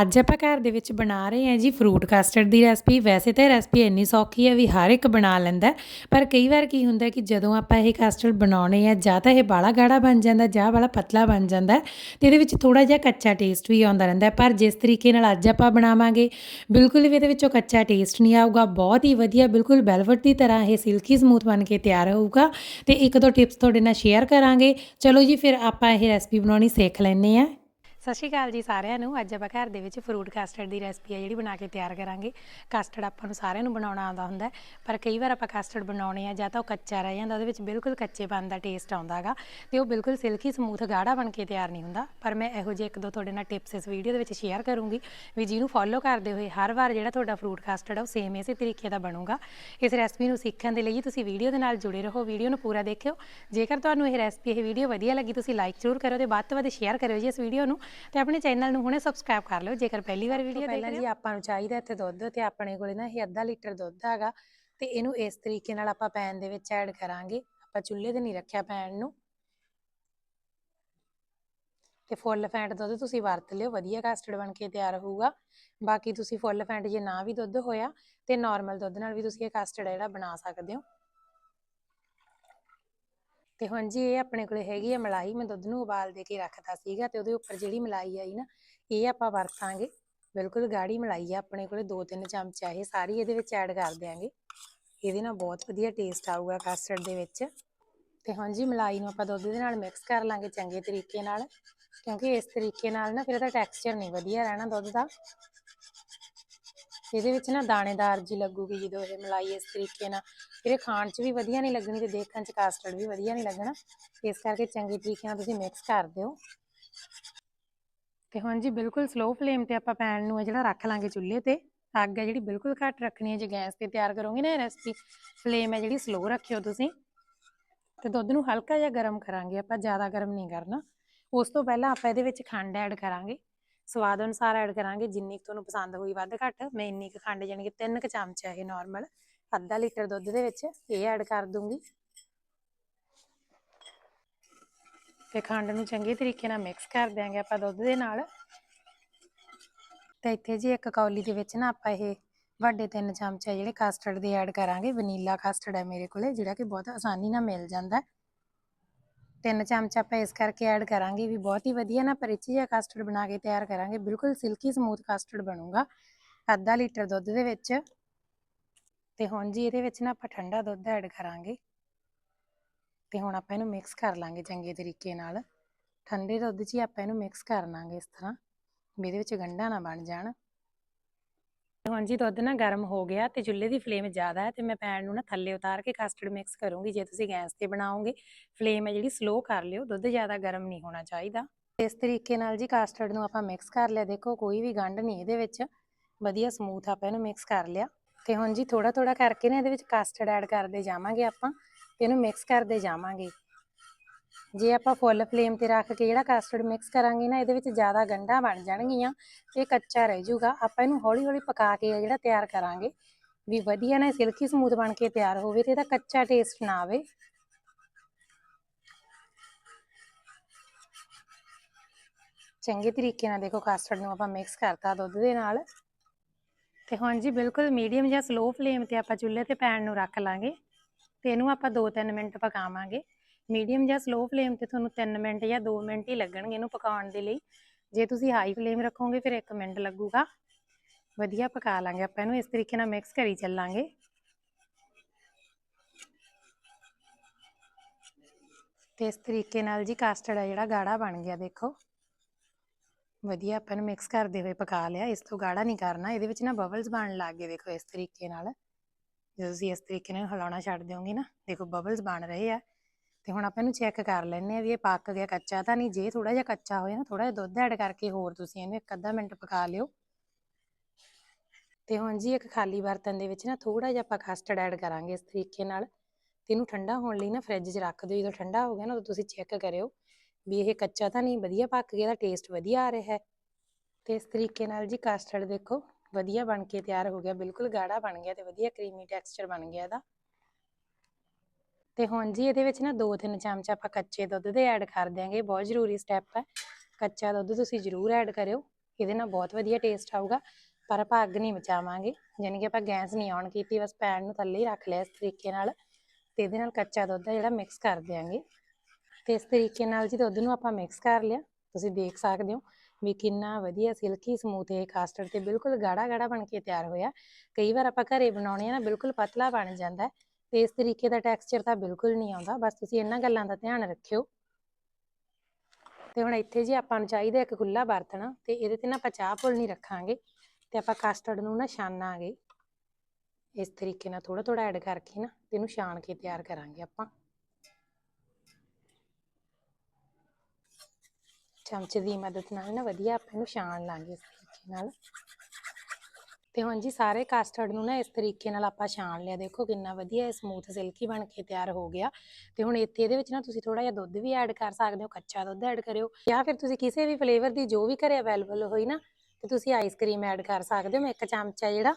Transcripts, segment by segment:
ਅੱਜ ਆਪਾਂ ਘਰ ਦੇ ਵਿੱਚ ਬਣਾ ਰਹੇ ਹਾਂ ਜੀ ਫਰੂਟ ਕਸਟਰਡ ਦੀ ਰੈਸਪੀ ਵੈਸੇ ਤਾਂ ਰੈਸਪੀ ਇੰਨੀ ਸੌਖੀ ਹੈ ਵੀ ਹਰ ਇੱਕ ਬਣਾ ਲੈਂਦਾ ਪਰ ਕਈ ਵਾਰ ਕੀ ਹੁੰਦਾ ਕਿ ਜਦੋਂ ਆਪਾਂ ਇਹ ਕਸਟਰਡ ਬਣਾਉਣੇ ਆ, ਜਾਂ ਤਾਂ ਇਹ ਬਾਲਾ ਗਾੜਾ ਬਣ ਜਾਂਦਾ, ਜਾਂ ਬਾਲਾ ਪਤਲਾ ਬਣ ਜਾਂਦਾ ਹੈ, ਤੇ ਇਹਦੇ ਵਿੱਚ ਥੋੜਾ ਜਿਹਾ ਕੱਚਾ ਟੇਸਟ ਵੀ ਆਉਂਦਾ ਰਹਿੰਦਾ ਪਰ ਜਿਸ ਤਰੀਕੇ ਨਾਲ ਅੱਜ ਆਪਾਂ ਬਣਾਵਾਂਗੇ, ਬਿਲਕੁਲ ਵੀ ਇਹਦੇ ਵਿੱਚੋਂ ਕੱਚਾ ਟੇਸਟ ਨਹੀਂ ਆਊਗਾ, ਬਹੁਤ ਹੀ ਵਧੀਆ, ਬਿਲਕੁਲ ਵੈਲਵਟ ਦੀ ਤਰ੍ਹਾਂ ਇਹ ਸਿਲਕੀ ਸਮੂਥ ਬਣ ਕੇ ਤਿਆਰ ਹੋਊਗਾ। ਤੇ ਇੱਕ ਦੋ ਟਿਪਸ ਤੁਹਾਡੇ ਨਾਲ ਸ਼ੇਅਰ ਕਰਾਂਗੇ। ਚਲੋ ਜੀ, ਫਿਰ ਆਪਾਂ ਇਹ ਰੈਸਪੀ ਬਣਾਉਣੀ ਸਿੱਖ ਲੈਂਦੇ ਆ ਸਤਿ ਸ਼੍ਰੀ ਅਕਾਲ ਜੀ ਸਾਰਿਆਂ ਨੂੰ। ਅੱਜ ਆਪਾਂ ਘਰ ਦੇ ਵਿੱਚ ਫਰੂਟ ਕਸਟਰਡ ਦੀ ਰੈਸਪੀ ਹੈ ਜਿਹੜੀ ਬਣਾ ਕੇ ਤਿਆਰ ਕਰਾਂਗੇ। ਕਸਟਰਡ ਆਪਾਂ ਨੂੰ ਸਾਰਿਆਂ ਨੂੰ ਬਣਾਉਣਾ ਆਉਂਦਾ ਹੁੰਦਾ ਪਰ ਕਈ ਵਾਰ ਆਪਾਂ ਕਸਟਰਡ ਬਣਾਉਣੇ ਆ ਜਾਂ ਤਾਂ ਉਹ ਕੱਚਾ ਰਹਿ ਜਾਂਦਾ, ਉਹਦੇ ਵਿੱਚ ਬਿਲਕੁਲ ਕੱਚੇਪਨ ਦਾ ਟੇਸਟ ਆਉਂਦਾ ਹੈਗਾ ਤੇ ਉਹ ਬਿਲਕੁਲ ਸਿਲਕੀ ਸਮੂਥ ਗਾੜਾ ਬਣ ਕੇ ਤਿਆਰ ਨਹੀਂ ਹੁੰਦਾ। ਪਰ ਮੈਂ ਇਹੋ ਜਿਹੇ ਇੱਕ ਦੋ ਤੁਹਾਡੇ ਨਾਲ ਟਿਪਸ ਇਸ ਵੀਡੀਓ ਦੇ ਵਿੱਚ ਸ਼ੇਅਰ ਕਰੂੰਗੀ ਵੀ ਜਿਹਨੂੰ ਫੋਲੋ ਕਰਦੇ ਹੋਏ ਹਰ ਵਾਰ ਜਿਹੜਾ ਤੁਹਾਡਾ ਫਰੂਟ ਕਸਟਰਡ ਆ, ਉਹ ਸੇਮ ਇਸੇ ਤਰੀਕੇ ਦਾ ਬਣੂਗਾ। ਇਸ ਰੈਸਪੀ ਨੂੰ ਸਿੱਖਣ ਦੇ ਲਈ ਤੁਸੀਂ ਵੀਡੀਓ ਦੇ ਨਾਲ ਜੁੜੇ ਰਹੋ ਵੀਡੀਓ ਨੂੰ ਪੂਰਾ ਦੇਖਿਓ। ਜੇਕਰ ਤੁਹਾਨੂੰ ਇਹ ਰੈਸਪੀ ਇਹ ਵੀਡੀਓ ਵਧੀਆ ਲੱਗੀ, ਤੁਸੀਂ ਲਾਈਕ ਜ਼ਰੂਰ ਕਰਿਓ ਤੇ ਵੱਧ ਤੋਂ ਵੱਧ ਸ਼ੇਅਰ ਕਰਿਓ ਜੀ ਇਸ ਵੀਡੀਓ ਨੂੰ। ਤੇ ਆਪਣੇ ਚੈਨਲ ਨੂੰ ਹੁਣੇ ਸਬਸਕ੍ਰਾਈਬ ਕਰ ਲਿਓ ਜੇਕਰ ਪਹਿਲੀ ਵਾਰ ਵੀਡੀਓ ਦੇਖ ਰਹੇ ਹੋ। ਜੀ ਆਪਾਂ ਨੂੰ ਚਾਹੀਦਾ ਇੱਥੇ ਦੁੱਧ ਤੇ ਆਪਣੇ ਕੋਲੇ ਨਾ ਇਹ ਅੱਧਾ ਲੀਟਰ ਦੁੱਧ ਹੈਗਾ ਤੇ ਇਹਨੂੰ ਇਸ ਤਰੀਕੇ ਨਾਲ ਆਪਾਂ ਪੈਨ ਦੇ ਵਿੱਚ ਐਡ ਕਰਾਂਗੇ। ਆਪਾਂ ਚੁੱਲ੍ਹੇ ਤੇ ਨਹੀਂ ਰੱਖਿਆ ਪੈਨ ਨੂੰ। ਤੇ ਫੁੱਲ ਫੈਂਟ ਦੁੱਧ ਤੁਸੀਂ ਵਰਤ ਲਿਓ ਵਧੀਆ ਕਸਟਰਡ ਬਣ ਕੇ ਤਿਆਰ ਹੋਊਗਾ। ਬਾਕੀ ਤੁਸੀਂ ਫੁੱਲ ਫੈਂਟ ਜੇ ਨਾ ਵੀ ਦੁੱਧ ਹੋਇਆ ਤੇ ਨਾਰਮਲ ਦੁੱਧ ਨਾਲ ਵੀ ਤੁਸੀਂ ਇਹ ਕਸਟਰਡ ਜਿਹੜਾ ਬਣਾ ਸਕਦੇ ਹੋ। ਤੇ ਹੁਣ ਜੀ ਇਹ ਆਪਣੇ ਕੋਲੇ ਹੈਗੀ ਆ ਮਲਾਈ, ਮੈਂ ਦੁੱਧ ਨੂੰ ਉਬਾਲ ਦੇ ਕੇ ਰੱਖਦਾ ਸੀਗਾ ਤੇ ਉਹਦੇ ਉੱਪਰ ਜਿਹੜੀ ਮਲਾਈ ਆਈ ਨਾ, ਇਹ ਆਪਾਂ ਵਰਤਾਂਗੇ। ਬਿਲਕੁਲ ਗਾੜੀ ਮਲਾਈ ਆ ਆਪਣੇ ਕੋਲੇ 2-3 ਆ ਇਹ, ਸਾਰੀ ਇਹਦੇ ਵਿੱਚ ਐਡ ਕਰ ਦਿਆਂਗੇ। ਇਹਦੇ ਨਾਲ ਬਹੁਤ ਵਧੀਆ ਟੇਸਟ ਆਊਗਾ ਕਸਟਰਡ ਦੇ ਵਿੱਚ। ਤੇ ਹੁਣ ਜੀ ਮਲਾਈ ਨੂੰ ਆਪਾਂ ਦੁੱਧ ਦੇ ਨਾਲ ਮਿਕਸ ਕਰ ਲਾਂਗੇ ਚੰਗੇ ਤਰੀਕੇ ਨਾਲ, ਕਿਉਂਕਿ ਇਸ ਤਰੀਕੇ ਨਾਲ ਨਾ ਫਿਰ ਇਹਦਾ ਟੈਕਸਚਰ ਨਹੀਂ ਵਧੀਆ ਰਹਿਣਾ ਦੁੱਧ ਦਾ। ਇਹਦੇ ਵਿੱਚ ਨਾ ਦਾਣੇਦਾਰ ਜੀ ਲੱਗੂਗੀ ਜਦੋਂ ਇਹ ਮਲਾਈ ਇਸ ਤਰੀਕੇ ਨਾਲ, ਫਿਰ ਇਹ ਖਾਣ 'ਚ ਵੀ ਵਧੀਆ ਨਹੀਂ ਲੱਗਣੀ ਤੇ ਦੇਖਣ 'ਚ ਕਸਟਰਡ ਵੀ ਵਧੀਆ ਨਹੀਂ ਲੱਗਣਾ। ਇਸ ਕਰਕੇ ਚੰਗੇ ਤਰੀਕੇ ਨਾਲ ਤੁਸੀਂ ਮਿਕਸ ਕਰ ਦਿਓ। ਤੇ ਹੁਣ ਜੀ ਬਿਲਕੁਲ ਸਲੋ ਫਲੇਮ ਤੇ ਆਪਾਂ ਪੈਨ ਨੂੰ ਜਿਹੜਾ ਰੱਖ ਲਾਂਗੇ ਚੁੱਲ੍ਹੇ ਤੇ, ਅੱਗ ਹੈ ਜਿਹੜੀ ਬਿਲਕੁਲ ਘੱਟ ਰੱਖਣੀ ਹੈ ਜੇ ਗੈਸ ਤੇ ਤਿਆਰ ਕਰੋਗੇ ਨਾ ਇਹ ਰੈਸਪੀ ਫਲੇਮ ਹੈ ਜਿਹੜੀ ਸਲੋ ਰੱਖਿਓ ਤੁਸੀਂ। ਤੇ ਦੁੱਧ ਨੂੰ ਹਲਕਾ ਜਿਹਾ ਗਰਮ ਕਰਾਂਗੇ, ਆਪਾਂ ਜ਼ਿਆਦਾ ਗਰਮ ਨਹੀਂ ਕਰਨਾ। ਉਸ ਤੋਂ ਪਹਿਲਾਂ ਆਪਾਂ ਇਹਦੇ ਵਿੱਚ ਖੰਡ ਐਡ ਕਰਾਂਗੇ। ਸਵਾਦ ਅਨੁਸਾਰ ਐਡ ਕਰਾਂਗੇ, ਜਿੰਨੀ ਕੁ ਤੁਹਾਨੂੰ ਪਸੰਦ ਹੋਈ ਵੱਧ ਘੱਟ, ਮੈਂ ਇੰਨੀ ਕੁ ਖੰਡ ਜਾਣੀ ਕਿ ਤਿੰਨ ਕੁ ਚਮਚਾ ਇਹ ਨਾਰਮਲ ਅੱਧਾ ਲੀਟਰ ਦੁੱਧ ਦੇ ਵਿੱਚ, ਇਹ ਐਡ ਕਰ ਦੂੰਗੀ। ਤੇ ਖੰਡ ਨੂੰ ਚੰਗੇ ਤਰੀਕੇ ਨਾਲ ਮਿਕਸ ਕਰ ਦਿਆਂਗੇ ਆਪਾਂ ਦੁੱਧ ਦੇ ਨਾਲ। ਤੇ ਇੱਥੇ ਜੀ ਇੱਕ ਕੌਲੀ ਦੇ ਵਿੱਚ ਨਾ ਆਪਾਂ ਇਹ ਵੱਡੇ ਤਿੰਨ ਚਮਚੇ ਜਿਹੜੇ ਕਸਟਰਡ ਦੇ ਐਡ ਕਰਾਂਗੇ ਵਨੀਲਾ ਕਸਟਰਡ ਹੈ ਮੇਰੇ ਕੋਲੇ, ਜਿਹੜਾ ਕਿ ਬਹੁਤ ਆਸਾਨੀ ਨਾਲ ਮਿਲ ਜਾਂਦਾ। ਤਿੰਨ ਚਮਚ ਆਪਾਂ ਇਸ ਕਰਕੇ ਐਡ ਕਰਾਂਗੇ, ਵੀ ਬਹੁਤ ਹੀ ਵਧੀਆ ਨਾ ਪਰਿਚ ਜਿਹਾ ਕਸਟਰਡ ਬਣਾ ਕੇ ਤਿਆਰ ਕਰਾਂਗੇ। ਬਿਲਕੁਲ ਸਿਲਕੀ ਸਮੂਥ ਕਸਟਰਡ ਬਣੂਗਾ, ਅੱਧਾ ਲੀਟਰ ਦੁੱਧ ਦੇ ਵਿੱਚ। ਤੇ ਹੁਣ ਜੀ ਇਹਦੇ ਵਿੱਚ ਨਾ ਆਪਾਂ ਠੰਡਾ ਦੁੱਧ ਐਡ ਕਰਾਂਗੇ। ਤੇ ਹੁਣ ਆਪਾਂ ਇਹਨੂੰ ਮਿਕਸ ਕਰ ਲਾਂਗੇ ਚੰਗੇ ਤਰੀਕੇ ਨਾਲ। ਠੰਡੇ ਦੁੱਧ 'ਚ ਹੀ ਆਪਾਂ ਇਹਨੂੰ ਮਿਕਸ ਕਰ ਲਾਂਗੇ ਇਸ ਤਰ੍ਹਾਂ, ਵੀ ਇਹਦੇ ਵਿੱਚ ਗੰਢਾ ਨਾ ਬਣ ਜਾਣ। ਹੁਣ ਜੀ ਦੁੱਧ ਨਾ ਗਰਮ ਹੋ ਗਿਆ ਤੇ ਚੁੱਲ੍ਹੇ ਦੀ ਫਲੇਮ ਜ਼ਿਆਦਾ ਹੈ ਤੇ ਮੈਂ ਪੈਨ ਨੂੰ ਨਾ ਥੱਲੇ ਉਤਾਰ ਕੇ ਕਸਟਰਡ ਮਿਕਸ ਕਰੂੰਗੀ। ਜੇ ਤੁਸੀਂ ਗੈਸ ਤੇ ਬਣਾਓਗੇ, ਫਲੇਮ ਹੈ ਜਿਹੜੀ ਸਲੋ ਕਰ ਲਿਓ, ਦੁੱਧ ਜ਼ਿਆਦਾ ਗਰਮ ਨਹੀਂ ਹੋਣਾ ਚਾਹੀਦਾ। ਇਸ ਤਰੀਕੇ ਨਾਲ ਜੀ ਕਸਟਰਡ ਨੂੰ ਆਪਾਂ ਮਿਕਸ ਕਰ ਲਿਆ। ਦੇਖੋ, ਕੋਈ ਵੀ ਗੰਢ ਨਹੀਂ ਇਹਦੇ ਵਿੱਚ। ਵਧੀਆ ਸਮੂਥ ਆਪਾਂ ਇਹਨੂੰ ਮਿਕਸ ਕਰ ਲਿਆ। ਤੇ ਹੁਣ ਜੀ ਥੋੜਾ ਥੋੜਾ ਕਰਕੇ ਨਾ ਇਹਦੇ ਵਿੱਚ ਕਸਟਰਡ ਐਡ ਕਰਦੇ ਜਾਵਾਂਗੇ ਆਪਾਂ ਤੇ ਇਹਨੂੰ ਮਿਕਸ ਕਰਦੇ ਜਾਵਾਂਗੇ। ਜੇ ਆਪਾਂ ਫੁੱਲ ਫਲੇਮ ਤੇ ਰੱਖ ਕੇ ਜਿਹੜਾ ਕਸਟਰਡ ਮਿਕਸ ਕਰਾਂਗੇ ਨਾ, ਇਹਦੇ ਵਿੱਚ ਜ਼ਿਆਦਾ ਗੰਢਾਂ ਬਣ ਜਾਣਗੀਆਂ ਤੇ ਕੱਚਾ ਰਹਿ ਜਾਊਗਾ। ਆਪਾਂ ਇਹਨੂੰ ਹੌਲੀ ਹੌਲੀ ਪਕਾ ਕੇ ਜਿਹੜਾ ਤਿਆਰ ਕਰਾਂਗੇ, ਵੀ ਵਧੀਆ ਨਾ ਸਿਲਕੀ ਸਮੂਥ ਬਣ ਕੇ ਤਿਆਰ ਹੋਵੇ ਤੇ ਇਹਦਾ ਕੱਚਾ ਟੇਸਟ ਨਾ ਆਵੇ। ਚੰਗੇ ਤਰੀਕੇ ਨਾਲ ਦੇਖੋ ਕਸਟਰਡ ਨੂੰ ਆਪਾਂ ਮਿਕਸ ਕਰਤਾ ਦੁੱਧ ਦੇ ਨਾਲ। ਤੇ ਹੁਣ ਜੀ ਬਿਲਕੁਲ ਮੀਡੀਅਮ ਜਾਂ ਸਲੋ ਫਲੇਮ ਤੇ ਆਪਾਂ ਚੁੱਲ੍ਹੇ ਤੇ ਪੈਨ ਨੂੰ ਰੱਖ ਲਾਂਗੇ ਤੇ ਇਹਨੂੰ ਆਪਾਂ 2-3 ਮਿੰਟ ਪਕਾਵਾਂਗੇ। ਮੀਡੀਅਮ ਜਾਂ ਸਲੋ ਫਲੇਮ ਤੇ ਤੁਹਾਨੂੰ 3 ਮਿੰਟ ਜਾਂ 2 ਮਿੰਟ ਹੀ ਲੱਗਣਗੇ ਇਹਨੂੰ ਪਕਾਉਣ ਦੇ ਲਈ। ਜੇ ਤੁਸੀਂ ਹਾਈ ਫਲੇਮ ਰੱਖੋਗੇ, ਫਿਰ 1 ਮਿੰਟ ਲੱਗੂਗਾ। ਵਧੀਆ ਪਕਾ ਲਾਂਗੇ ਆਪਾਂ ਇਹਨੂੰ, ਇਸ ਤਰੀਕੇ ਨਾਲ ਮਿਕਸ ਕਰੀ ਚੱਲਾਂਗੇ। ਤੇ ਇਸ ਤਰੀਕੇ ਨਾਲ ਜੀ ਕਾਸਟਰਡ ਆ ਜਿਹੜਾ ਗਾੜਾ ਬਣ ਗਿਆ, ਦੇਖੋ। ਵਧੀਆ ਆਪਾਂ ਨੂੰ ਮਿਕਸ ਕਰਦੇ ਹੋਏ ਪਕਾ ਲਿਆ। ਇਸ ਤੋਂ ਗਾੜਾ ਨਹੀਂ ਕਰਨਾ, ਇਹਦੇ ਵਿੱਚ ਨਾ ਬਬਲਸ ਬਣਨ ਲੱਗ ਗਏ, ਦੇਖੋ ਇਸ ਤਰੀਕੇ ਨਾਲ। ਜਦੋਂ ਤੁਸੀਂ ਇਸ ਤਰੀਕੇ ਨਾਲ ਹਿਲਾਉਣਾ ਛੱਡ ਦਿਓਗੇ ਨਾ, ਦੇਖੋ ਬਬਲਸ ਬਣ ਰਹੇ ਆ। ਤੇ ਹੁਣ ਆਪਾਂ ਇਹਨੂੰ ਚੈੱਕ ਕਰ ਲੈਣੇ ਆ ਵੀ ਇਹ ਪੱਕ ਗਿਆ ਕੱਚਾ ਤਾਂ ਨਹੀਂ, ਜੇ ਥੋੜਾ ਜਿਹਾ ਕੱਚਾ ਹੋਇਆ ਨਾ ਥੋੜਾ ਜਿਹਾ ਦੁੱਧ ਐਡ ਕਰਕੇ ਹੋਰ ਤੁਸੀਂ ਇਹਨੂੰ ਇੱਕ ਅੱਧਾ ਮਿੰਟ ਪਕਾ ਲਿਓ। ਤੇ ਹੁਣ ਜੀ ਇੱਕ ਖਾਲੀ ਬਰਤਨ ਦੇ ਵਿੱਚ ਨਾ ਥੋੜਾ ਜਿਹਾ ਆਪਾਂ ਕਸਟਰਡ ਐਡ ਕਰਾਂਗੇ ਇਸ ਤਰੀਕੇ ਨਾਲ। ਤੇ ਇਹਨੂੰ ਠੰਡਾ ਹੋਣ ਲਈ ਨਾ ਫ੍ਰਿਜ 'ਚ ਰੱਖ ਦਿਓ, ਜਦੋਂ ਠੰਡਾ ਹੋ ਗਿਆ ਨਾ ਉਦੋਂ ਤੁਸੀਂ ਚੈੱਕ ਕਰਿਓ ਵੀ ਇਹ ਕੱਚਾ ਤਾਂ ਨਹੀਂ, ਵਧੀਆ ਪੱਕ ਗਿਆ ਦਾ ਟੇਸਟ ਵਧੀਆ ਆ ਰਿਹਾ ਹੈ। ਤੇ ਇਸ ਤਰੀਕੇ ਨਾਲ ਜੀ ਕਸਟਰਡ ਦੇਖੋ, ਵਧੀਆ ਬਣ ਕੇ ਤਿਆਰ ਹੋ ਗਿਆ, ਬਿਲਕੁਲ ਗਾੜਾ ਬਣ ਗਿਆ ਤੇ ਵਧੀਆ ਕਰੀਮੀ ਟੈਕਸਚਰ ਬਣ ਗਿਆ ਇਹਦਾ। ਤੇ ਹੁਣ ਜੀ ਇਹਦੇ ਵਿੱਚ ਨਾ 2-3 ਚਮਚ ਆਪਾਂ ਕੱਚੇ ਦੁੱਧ ਦੇ ਐਡ ਕਰ ਦਿਆਂਗੇ, ਬਹੁਤ ਜ਼ਰੂਰੀ ਸਟੈਪ ਹੈ ਕੱਚਾ ਦੁੱਧ ਤੁਸੀਂ ਜ਼ਰੂਰ ਐਡ ਕਰਿਓ, ਇਹਦੇ ਨਾਲ ਬਹੁਤ ਵਧੀਆ ਟੇਸਟ ਆਊਗਾ, ਪਰ ਆਪਾਂ ਅੱਗ ਨਹੀਂ ਬਚਾਵਾਂਗੇ ਯਾਨੀ ਕਿ ਆਪਾਂ ਗੈਸ ਨਹੀਂ ਔਨ ਕੀਤੀ, ਬਸ ਪੈਨ ਨੂੰ ਥੱਲੇ ਹੀ ਰੱਖ ਲਿਆ ਇਸ ਤਰੀਕੇ ਨਾਲ ਤੇ ਇਹਦੇ ਨਾਲ ਕੱਚਾ ਦੁੱਧ ਆ ਜਿਹੜਾ ਮਿਕਸ ਕਰ ਦਿਆਂਗੇ। ਤੇ ਇਸ ਤਰੀਕੇ ਨਾਲ ਜੀ ਦੁੱਧ ਨੂੰ ਆਪਾਂ ਮਿਕਸ ਕਰ ਲਿਆ, ਤੁਸੀਂ ਦੇਖ ਸਕਦੇ ਹੋ ਵੀ ਕਿੰਨਾ ਵਧੀਆ ਸਿਲਕੀ ਸਮੂਥ ਇਹ ਕਾਸਟਰਡ ਤੇ ਬਿਲਕੁਲ ਗਾੜਾ ਗਾੜਾ ਬਣ ਕੇ ਤਿਆਰ ਹੋਇਆ। ਕਈ ਵਾਰ ਆਪਾਂ ਘਰੇ ਬਣਾਉਣੇ ਆ ਨਾ, ਬਿਲਕੁਲ ਪਤਲਾ ਬਣ ਜਾਂਦਾ। ਤੇ ਇਸ ਤਰੀਕੇ ਦਾ ਟੈਕਸਚਰ ਤਾਂ ਬਿਲਕੁਲ ਨਹੀਂ ਆਉਂਦਾ, ਬਸ ਤੁਸੀਂ ਇਹਨਾਂ ਗੱਲਾਂ ਦਾ ਧਿਆਨ ਰੱਖਿਓ। ਤੇ ਹੁਣ ਇੱਥੇ ਜੀ ਆਪਾਂ ਨੂੰ ਚਾਹੀਦਾ ਇੱਕ ਖੁੱਲਾ ਬਰਤਨ, ਤੇ ਇਹਦੇ ਤੇ ਨਾ ਆਪਾਂ ਚਾਹ ਪੁੱਲ ਨਹੀਂ ਰੱਖਾਂਗੇ, ਤੇ ਆਪਾਂ ਕਸਟਰਡ ਨੂੰ ਨਾ ਛਾਨਾਂਗੇ। ਇਸ ਤਰੀਕੇ ਨਾਲ ਥੋੜਾ ਥੋੜਾ ਐਡ ਕਰਕੇ ਨਾ, ਤੇ ਇਹਨੂੰ ਛਾਣ ਕੇ ਤਿਆਰ ਕਰਾਂਗੇ ਆਪਾਂ। ਚਮਚ ਦੀ ਮਦਦ ਨਾਲ ਨਾ ਵਧੀਆ ਆਪਾਂ ਇਹਨੂੰ ਛਾਣ ਲਾਂਗੇ ਇਸ ਤਰੀਕੇ ਨਾਲ। ਤੇ ਹੁਣ ਜੀ ਸਾਰੇ ਕਸਟਰਡ ਨੂੰ ਨਾ ਇਸ ਤਰੀਕੇ ਨਾਲ ਆਪਾਂ ਛਾਣ ਲਿਆ। ਦੇਖੋ ਕਿੰਨਾ ਵਧੀਆ ਇਹ ਸਮੂਥ ਸਿਲਕੀ ਬਣ ਕੇ ਤਿਆਰ ਹੋ ਗਿਆ। ਤੇ ਹੁਣ ਇੱਥੇ ਇਹਦੇ ਵਿੱਚ ਨਾ ਤੁਸੀਂ ਥੋੜਾ ਜਿਹਾ ਦੁੱਧ ਵੀ ਐਡ ਕਰ ਸਕਦੇ ਹੋ, ਕੱਚਾ ਦੁੱਧ ਐਡ ਕਰਿਓ। ਜਾਂ ਫਿਰ ਤੁਸੀਂ ਕਿਸੇ ਵੀ ਫਲੇਵਰ ਦੀ ਜੋ ਵੀ ਘਰੇ ਅਵੇਲੇਬਲ ਹੋਈ ਨਾ, ਤੇ ਤੁਸੀਂ ਆਈਸਕ੍ਰੀਮ ਐਡ ਕਰ ਸਕਦੇ ਹੋ। ਮੈਂ ਇੱਕ ਚਮਚਾ ਜਿਹੜਾ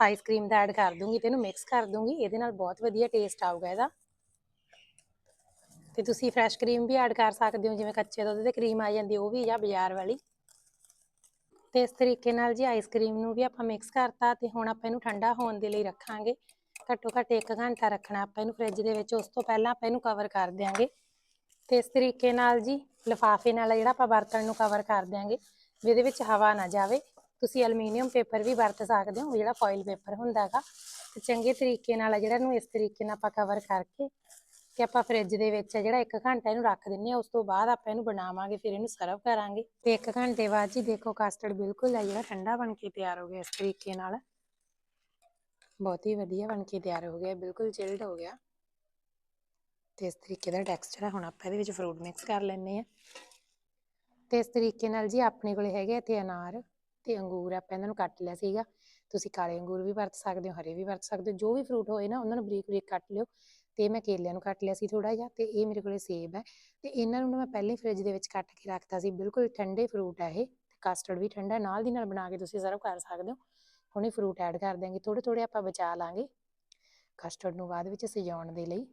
ਆਈਸਕ੍ਰੀਮ ਦਾ ਐਡ ਕਰ ਦੂੰਗੀ, ਤੇ ਇਹਨੂੰ ਮਿਕਸ ਕਰ ਦੂੰਗੀ। ਇਹਦੇ ਨਾਲ ਬਹੁਤ ਵਧੀਆ ਟੇਸਟ ਆਊਗਾ ਇਹਦਾ। ਤੇ ਤੁਸੀਂ ਫਰੈਸ਼ ਕਰੀਮ ਵੀ ਐਡ ਕਰ ਸਕਦੇ ਹੋ, ਜਿਵੇਂ ਕੱਚੇ ਦੁੱਧ ਤੇ ਕਰੀਮ ਆ ਜਾਂਦੀ, ਉਹ ਵੀ ਜਾਂ ਬਾਜ਼ਾਰ ਵਾਲੀ। ਤੇ ਇਸ ਤਰੀਕੇ ਨਾਲ ਜੀ ਆਈਸਕ੍ਰੀਮ ਨੂੰ ਵੀ ਆਪਾਂ ਮਿਕਸ ਕਰਤਾ ਤੇ ਹੁਣ ਆਪਾਂ ਇਹਨੂੰ ਠੰਡਾ ਹੋਣ ਦੇ ਲਈ ਰੱਖਾਂਗੇ। ਘੱਟੋ ਘੱਟ 1 ਘੰਟਾ ਰੱਖਣਾ ਆਪਾਂ ਇਹਨੂੰ ਫ੍ਰਿਜ ਦੇ ਵਿੱਚ, ਉਸ ਤੋਂ ਪਹਿਲਾਂ ਆਪਾਂ ਇਹਨੂੰ ਕਵਰ ਕਰ ਦਿਆਂਗੇ। ਤੇ ਇਸ ਤਰੀਕੇ ਨਾਲ ਜੀ ਲਿਫਾਫੇ ਨਾਲ ਜਿਹੜਾ ਆਪਾਂ ਬਰਤਨ ਨੂੰ ਕਵਰ ਕਰ ਦਿਆਂਗੇ ਜਿਹਦੇ ਵਿੱਚ ਹਵਾ ਨਾ ਜਾਵੇ। ਤੁਸੀਂ ਐਲੂਮੀਨੀਅਮ ਪੇਪਰ ਵੀ ਵਰਤ ਸਕਦੇ ਹੋ, ਜਿਹੜਾ ਫੋਇਲ ਪੇਪਰ ਹੁੰਦਾ ਹੈਗਾ। ਤੇ ਚੰਗੇ ਤਰੀਕੇ ਨਾਲ ਜਿਹੜਾ ਇਹਨੂੰ ਇਸ ਤਰੀਕੇ ਨਾਲ ਆਪਾਂ ਕਵਰ ਕਰਕੇ ਕਿ ਆਪਾਂ ਫ੍ਰਿਜ ਦੇ ਵਿੱਚ ਜਿਹੜਾ 1 ਘੰਟਾ ਇਹਨੂੰ ਰੱਖ ਦਿੰਨੇ ਆ, ਉਸ ਤੋਂ ਬਾਅਦ ਆਪਾਂ ਇਹਨੂੰ ਬਣਾਵਾਂਗੇ, ਫਿਰ ਇਹਨੂੰ ਸਰਵ ਕਰਾਂਗੇ। ਤੇ 1 ਘੰਟੇ ਬਾਅਦ ਜੀ ਦੇਖੋ ਕਸਟਰਡ ਬਿਲਕੁਲ ਹੈ ਜਿਹੜਾ ਠੰਡਾ ਬਣ ਕੇ ਤਿਆਰ ਹੋ ਗਿਆ ਇਸ ਤਰੀਕੇ ਨਾਲ। ਬਹੁਤ ਹੀ ਵਧੀਆ ਬਣ ਕੇ ਤਿਆਰ ਹੋ ਗਿਆ, ਬਿਲਕੁਲ ਚਿਲਡ ਹੋ ਗਿਆ। ਤੇ ਇਸ ਤਰੀਕੇ ਦਾ ਟੈਕਸਚਰ ਹੈ ਹੁਣ ਆਪਾਂ ਇਹਦੇ ਵਿੱਚ ਫਰੂਟ ਮਿਕਸ ਕਰ ਲੈਣੇ ਆ। ਤੇ ਇਸ ਤਰੀਕੇ ਨਾਲ ਜੀ ਆਪਣੇ ਕੋਲੇ ਹੈਗੇ ਇੱਥੇ ਅਨਾਰ ਤੇ ਅੰਗੂਰ, ਆਪਾਂ ਇਹਨਾਂ ਨੂੰ ਕੱਟ ਲਿਆ ਸੀਗਾ। ਤੁਸੀਂ ਕਾਲੇ ਅੰਗੂਰ ਵੀ ਵਰਤ ਸਕਦੇ ਹੋ, ਹਰੇ ਵੀ ਵਰਤ ਸਕਦੇ ਹੋ, ਜੋ ਵੀ ਫਰੂਟ ਹੋਏ ਨਾ, ਉਹਨਾਂ ਨੂੰ ਬਰੀਕ ਬਰੀਕ ਕੱਟ ਲਿਓ। ਤੇ ਮੈਂ ਕੇਲਿਆਂ ਨੂੰ ਕੱਟ ਲਿਆ ਸੀ ਥੋੜਾ ਜਿਹਾ ਤੇ ਇਹ ਮੇਰੇ ਕੋਲੇ ਸੇਬ ਹੈ ਤੇ ਇਹਨਾਂ ਨੂੰ ਮੈਂ ਪਹਿਲੇ ਫ੍ਰਿਜ ਦੇ ਵਿੱਚ ਕੱਟ ਕੇ ਰੱਖਤਾ ਸੀ, ਬਿਲਕੁਲ ਠੰਡੇ ਫਰੂਟ ਹੈ ਇਹ ਤੇ ਕਸਟਰਡ ਵੀ ਠੰਡਾ, ਨਾਲ ਦੀ ਨਾਲ ਬਣਾ ਕੇ ਤੁਸੀਂ ਸਰਵ ਕਰ ਸਕਦੇ ਹੋ। ਹੁਣੇ ਫਰੂਟ ਐਡ ਕਰ ਦਿਆਂਗੇ ਥੋੜੇ ਥੋੜੇ ਆਪਾਂ ਬਚਾ ਲਾਂਗੇ ਕਸਟਰਡ ਨੂੰ ਬਾਅਦ ਵਿੱਚ ਸਜਾਉਣ ਦੇ ਲਈ।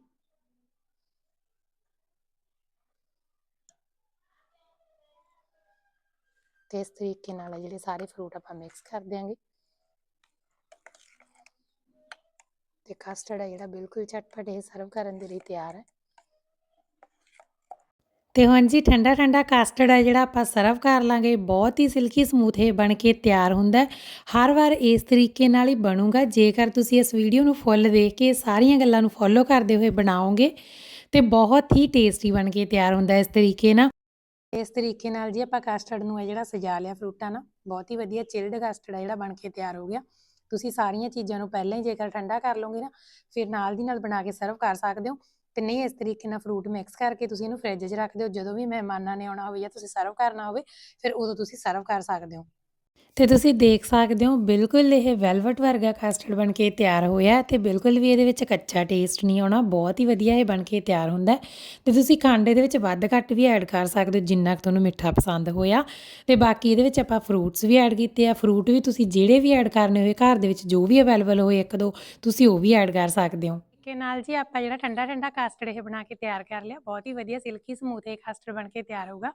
ਤੇ ਇਸ ਤਰੀਕੇ ਨਾਲ ਜਿਹੜੇ ਸਾਰੇ ਫਰੂਟ ਆਪਾਂ ਮਿਕਸ ਕਰ ਦਿਆਂਗੇ। ਤੇ ਕਸਟਰਡ ਹੈ ਜਿਹੜਾ ਬਿਲਕੁਲ ਝਟਪਟ ਇਹ ਸਰਵ ਕਰਨ ਦੇ ਲਈ ਤਿਆਰ ਹੈ। ਤੇ ਹੁਣ ਜੀ ਠੰਡਾ ਠੰਡਾ ਕਸਟਰਡ ਹੈ ਜਿਹੜਾ ਆਪਾਂ ਸਰਵ ਕਰ ਲਾਂਗੇ ਬਹੁਤ ਹੀ ਸਿਲਕੀ ਸਮੂਥ ਇਹ ਬਣ ਕੇ ਤਿਆਰ ਹੁੰਦਾ ਹਰ ਵਾਰ ਇਸ ਤਰੀਕੇ ਨਾਲ ਹੀ ਬਣੂਗਾ। ਜੇਕਰ ਤੁਸੀਂ ਇਸ ਵੀਡੀਓ ਨੂੰ ਫੁੱਲ ਦੇਖ ਕੇ ਸਾਰੀਆਂ ਗੱਲਾਂ ਨੂੰ ਫੋਲੋ ਕਰਦੇ ਹੋਏ ਬਣਾਓਗੇ ਤੇ ਬਹੁਤ ਹੀ ਟੇਸਟੀ ਬਣ ਕੇ ਤਿਆਰ ਹੁੰਦਾ ਇਸ ਤਰੀਕੇ ਨਾਲ। ਇਸ ਤਰੀਕੇ ਨਾਲ ਜੀ ਆਪਾਂ ਕਸਟਰਡ ਨੂੰ ਹੈ ਜਿਹੜਾ ਸਜਾ ਲਿਆ ਫਰੂਟਾਂ ਨਾਲ ਬਹੁਤ ਹੀ ਵਧੀਆ ਚਿਲਡ ਕਸਟਰਡ ਹੈ ਜਿਹੜਾ ਬਣ ਕੇ ਤਿਆਰ ਹੋ ਗਿਆ। ਤੁਸੀਂ ਸਾਰੀਆਂ ਚੀਜ਼ਾਂ ਨੂੰ ਪਹਿਲਾਂ ਹੀ ਜੇਕਰ ਠੰਡਾ ਕਰ ਲਓਗੇ ਨਾ, ਫਿਰ ਨਾਲ ਦੀ ਨਾਲ ਬਣਾ ਕੇ ਸਰਵ ਕਰ ਸਕਦੇ ਹੋ। ਤੇ ਨਹੀਂ, ਇਸ ਤਰੀਕੇ ਨਾਲ ਫਰੂਟ ਮਿਕਸ ਕਰਕੇ ਤੁਸੀਂ ਇਹਨੂੰ ਫ੍ਰਿਜ 'ਚ ਰੱਖ ਦਿਓ। ਜਦੋਂ ਵੀ ਮਹਿਮਾਨਾਂ ਨੇ ਆਉਣਾ ਹੋਵੇ ਜਾਂ ਤੁਸੀਂ ਸਰਵ ਕਰਨਾ ਹੋਵੇ, ਫਿਰ ਉਦੋਂ ਤੁਸੀਂ ਸਰਵ ਕਰ ਸਕਦੇ ਹੋ। ਤੇ ਤੁਸੀਂ ਦੇਖ ਸਕਦੇ ਹੋ, ਬਿਲਕੁਲ ਇਹ ਵੈਲਵਟ ਵਰਗਾ ਕਸਟਰਡ ਬਣ ਕੇ ਤਿਆਰ ਹੋਇਆ ਤੇ ਬਿਲਕੁਲ ਵੀ ਇਹਦੇ ਵਿੱਚ ਕੱਚਾ ਟੇਸਟ ਨਹੀਂ ਆਉਣਾ, ਬਹੁਤ ਹੀ ਵਧੀਆ ਇਹ ਬਣ ਕੇ ਤਿਆਰ ਹੁੰਦਾ ਤੇ ਤੁਸੀਂ ਖੰਡ ਇਹਦੇ ਵਿੱਚ ਵੱਧ ਘੱਟ ਵੀ ਐਡ ਕਰ ਸਕਦੇ ਹੋ, ਜਿੰਨਾ ਕੁ ਤੁਹਾਨੂੰ ਮਿੱਠਾ ਪਸੰਦ ਹੋਇਆ। ਤੇ ਬਾਕੀ ਇਹਦੇ ਵਿੱਚ ਆਪਾਂ ਫਰੂਟਸ ਵੀ ਐਡ ਕੀਤੇ ਆ ਫਰੂਟ ਵੀ ਤੁਸੀਂ ਜਿਹੜੇ ਵੀ ਐਡ ਕਰਨੇ ਹੋਏ, ਘਰ ਦੇ ਵਿੱਚ ਜੋ ਵੀ ਅਵੇਲੇਬਲ ਹੋਏ ਇੱਕ ਦੋ, ਤੁਸੀਂ ਉਹ ਵੀ ਐਡ ਕਰ ਸਕਦੇ ਹੋ। ਕੇ ਨਾਲ ਜੀ ਆਪਾਂ ਜਿਹੜਾ ਠੰਡਾ ਠੰਡਾ ਕਸਟਰਡ ਇਹ ਬਣਾ ਕੇ ਤਿਆਰ ਕਰ ਲਿਆ, ਬਹੁਤ ਹੀ ਵਧੀਆ ਸਿਲਕੀ, ਸਮੂਥ ਇਹ ਕਸਟਰਡ ਬਣ ਕੇ ਤਿਆਰ ਹੋਊਗਾ।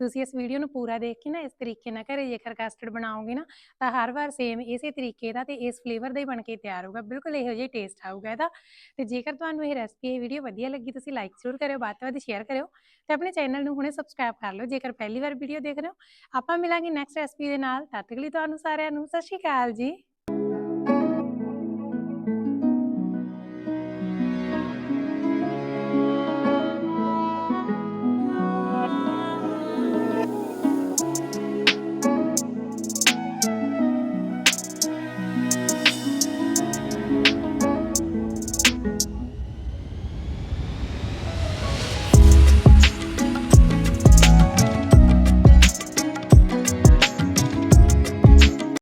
ਤੁਸੀਂ ਇਸ ਵੀਡੀਓ ਨੂੰ ਪੂਰਾ ਦੇਖ ਕੇ ਨਾ, ਇਸ ਤਰੀਕੇ ਨਾਲ ਘਰੇ ਜੇਕਰ ਕਸਟਰਡ ਬਣਾਓਗੇ ਨਾ, ਤਾਂ ਹਰ ਵਾਰ ਸੇਮ ਇਸੇ ਤਰੀਕੇ ਦਾ ਤੇ ਇਸ ਫਲੇਵਰ ਦਾ ਹੀ ਬਣ ਕੇ ਤਿਆਰ ਹੋਊਗਾ। ਬਿਲਕੁਲ ਇਹੋ ਜਿਹਾ ਟੇਸਟ ਆਊਗਾ ਇਹਦਾ। ਤੇ ਜੇਕਰ ਤੁਹਾਨੂੰ ਇਹ ਰੈਸਪੀ ਇਹ ਵੀਡੀਓ ਵਧੀਆ ਲੱਗੀ, ਤੁਸੀਂ ਲਾਈਕ ਜ਼ਰੂਰ ਕਰਿਓ, ਵੱਧ ਤੋਂ ਵੱਧ ਸ਼ੇਅਰ ਕਰਿਓ ਤੇ ਆਪਣੇ ਚੈਨਲ ਨੂੰ ਹੁਣੇ ਸਬਸਕ੍ਰਾਈਬ ਕਰ ਲਓ। ਜੇਕਰ ਪਹਿਲੀ ਵਾਰ ਵੀਡੀਓ ਦੇਖ ਰਹੇ ਹੋ, ਆਪਾਂ ਮਿਲਾਂਗੇ ਨੈਕਸਟ ਰੈਸਪੀ ਦੇ ਨਾਲ। ਤਦ ਤੱਕ ਲਈ ਤੁਹਾਨੂੰ ਸਾਰਿਆਂ ਨੂੰ ਸਤਿ ਸ਼੍ਰੀ ਅਕਾਲ ਜੀ।